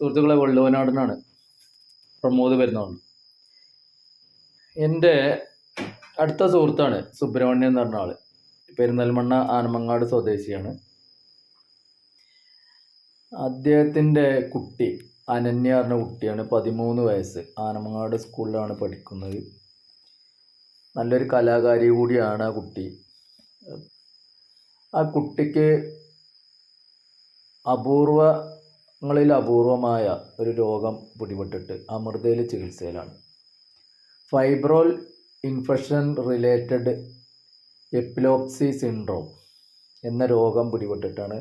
സുഹൃത്തുക്കളെ വള്ളുവനാടനാണ്. പ്രമോദ് വരുന്നതാണ് എന്റെ അടുത്ത സുഹൃത്താണ് സുബ്രഹ്മണ്യൻ എന്ന് പറഞ്ഞ ആൾ. പെരിന്തൽമണ്ണ ആനമങ്ങാട് സ്വദേശിയാണ്. അദ്ദേഹത്തിന്റെ കുട്ടി അനന്യ പറഞ്ഞ കുട്ടിയാണ് പതിമൂന്ന് വയസ്സ്. ആനമങ്ങാട് സ്കൂളിലാണ് പഠിക്കുന്നത്. നല്ലൊരു കലാകാരി കൂടിയാണ് ആ കുട്ടി. ആ കുട്ടിക്ക് അപൂർവങ്ങളിൽ അപൂർവമായ ഒരു രോഗം പിടിപെട്ടിട്ട് അമൃതയിൽ ചികിത്സയിലാണ്. Febrile infection related epilepsy syndrome എന്ന രോഗം പിടിപെട്ടിട്ടാണ്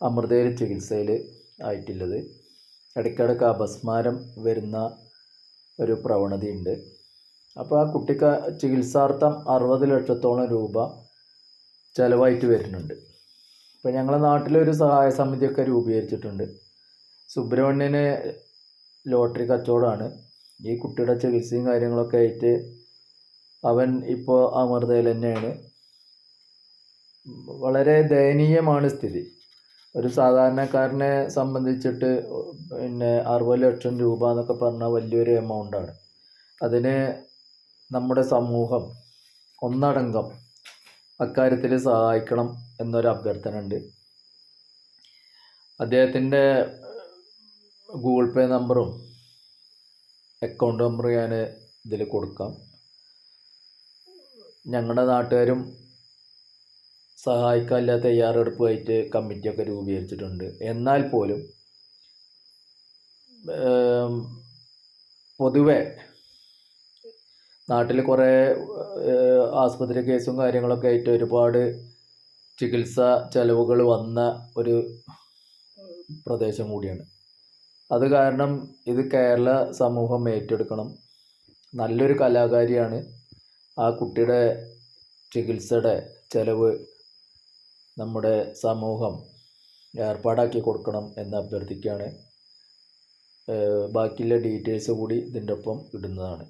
അമൃതയിൽ ചികിത്സയിൽ ആയിട്ടുള്ളത്. ഇടയ്ക്കിടയ്ക്ക് അപസ്മാരം വരുന്ന ഒരു പ്രവണതയുണ്ട്. അപ്പോൾ ആ കുട്ടിക്ക് ചികിത്സാർത്ഥം അറുപത് ലക്ഷത്തോളം രൂപ ചിലവായിട്ട് വരുന്നുണ്ട്. ഇപ്പോൾ ഞങ്ങളുടെ നാട്ടിലൊരു സഹായ സമിതിയൊക്കെ രൂപീകരിച്ചിട്ടുണ്ട്. സുബ്രഹ്മണ്യന് ലോട്ടറി കച്ചവടമാണ്. ഈ കുട്ടിയുടെ ചികിത്സയും കാര്യങ്ങളൊക്കെ ആയിട്ട് അവൻ ഇപ്പോൾ അമൃതയിൽ തന്നെയാണ്. വളരെ ദയനീയമാണ് സ്ഥിതി. ഒരു സാധാരണക്കാരനെ സംബന്ധിച്ചിട്ട് പിന്നെ അറുപത് ലക്ഷം രൂപ എന്നൊക്കെ പറഞ്ഞാൽ വലിയൊരു എമൗണ്ടാണ് അതിന് നമ്മുടെ സമൂഹം ഒന്നടങ്കം അക്കാര്യത്തിൽ സഹായിക്കണം എന്നൊരു അഭ്യർത്ഥന ഉണ്ട് അദ്ദേഹത്തിന്റെ ഗൂഗിൾ പേ നമ്പറും അക്കൗണ്ട് നമ്പറും ഞാൻ ഇതിൽ കൊടുക്കാം. ഞങ്ങളുടെ നാട്ടുകാരും സഹായിക്കാനില്ല തയ്യാറെടുപ്പുമായിട്ട് കമ്മിറ്റിയൊക്കെ രൂപീകരിച്ചിട്ടുണ്ട്. എന്നാൽ പോലും പൊതുവെ നാട്ടിൽ കുറേ ആസ്പത്രി കേസും കാര്യങ്ങളൊക്കെ ആയിട്ട് ഒരുപാട് ചികിത്സ ചെലവുകൾ വന്ന ഒരു പ്രദേശം കൂടിയാണ്. അത് കാരണം ഇത് കേരള സമൂഹം ഏറ്റെടുക്കണം. നല്ലൊരു കലാകാരിയാണ്. ആ കുട്ടിയുടെ ചികിത്സയുടെ ചെലവ് നമ്മുടെ സമൂഹം ഏർപ്പാടാക്കി കൊടുക്കണം എന്ന് അഭ്യർത്ഥിക്കുകയാണ്. ബാക്കിയുള്ള ഡീറ്റെയിൽസ് കൂടി ഇതിന്റെ ഒപ്പം ഇടുന്നതാണ്.